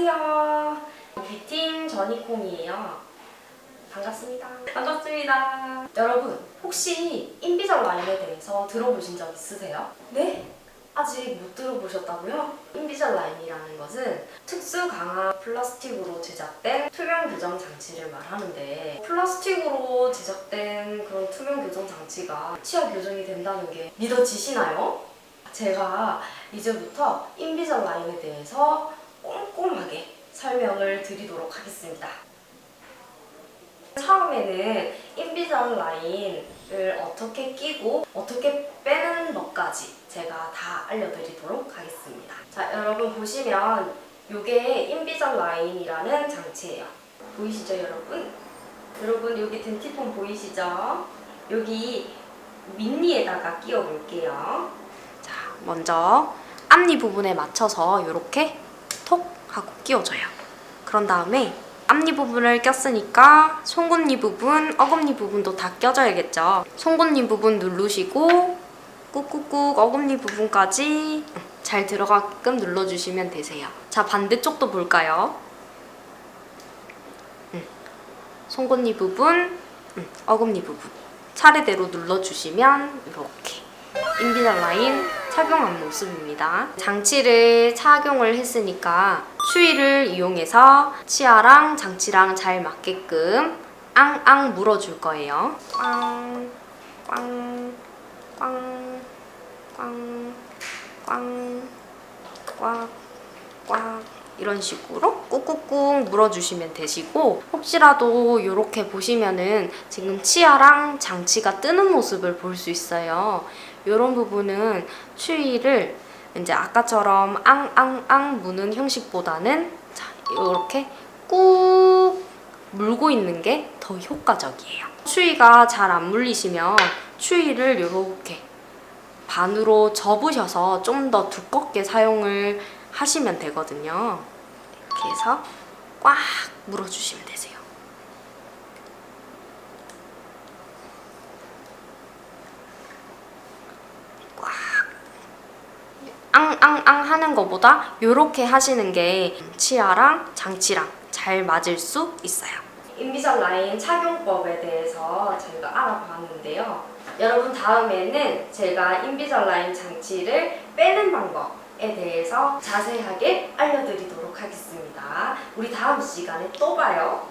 안녕하세요. 뷰팀 전이콩이에요. 반갑습니다. 반갑습니다. 여러분, 혹시 인비절 라인에 대해서 들어보신 적 있으세요? 네? 아직 못 들어보셨다고요? 인비절 라인이라는 것은 특수 강화 플라스틱으로 제작된 투명 교정 장치를 말하는데 플라스틱으로 제작된 그런 투명 교정 장치가 치아 교정이 된다는 게 믿어지시나요? 제가 이제부터 인비절 라인에 대해서 꼼꼼하게 설명을 드리도록 하겠습니다. 처음에는 인비전 라인을 어떻게 끼고 어떻게 빼는 것까지 제가 다 알려드리도록 하겠습니다. 자, 여러분 보시면 이게 인비전 라인이라는 장치예요. 보이시죠, 여러분? 여러분 여기 덴티폼 보이시죠? 여기 밑니에다가 끼워 볼게요. 자, 먼저 앞니 부분에 맞춰서 이렇게 톡 하고 끼워줘요. 그런 다음에 앞니 부분을 꼈으니까 송곳니 부분, 어금니 부분도 다 껴줘야겠죠. 송곳니 부분 누르시고 꾹꾹꾹 어금니 부분까지 잘 들어가게끔 눌러주시면 되세요. 자 반대쪽도 볼까요? 음, 송곳니 부분, 음, 어금니 부분 차례대로 눌러주시면 이렇게 인비달 라인 착용한 모습입니다. 장치를 착용을 했으니까 추위를 이용해서 치아랑 장치랑 잘 맞게끔 앙앙 물어줄 거예요. 꽝, 꽝, 꽝, 꽝, 꽝, 꽉, 꽉. 이런 식으로 꾹꾹꾹 물어주시면 되시고 혹시라도 이렇게 보시면은 지금 치아랑 장치가 뜨는 모습을 볼 수 있어요. 이런 부분은 추위를 이제 아까처럼 앙앙앙 무는 형식보다는 자 이렇게 꾹 물고 있는 게 더 효과적이에요. 추위가 잘 안 물리시면 추위를 이렇게 반으로 접으셔서 좀 더 두껍게 사용을 하시면 되거든요. 이렇게 해서 꽉 물어주시면 되세요. 꽉 앙앙앙 하는 것보다 이렇게 하시는 게 치아랑 장치랑 잘 맞을 수 있어요. 인비전 라인 착용법에 대해서 저희가 알아봤는데요. 여러분 다음에는 제가 인비전 라인 장치를 빼는 방법에 대해서 자세하게 알려드리도록 하겠습니다. 우리 다음 시간에 또 봐요.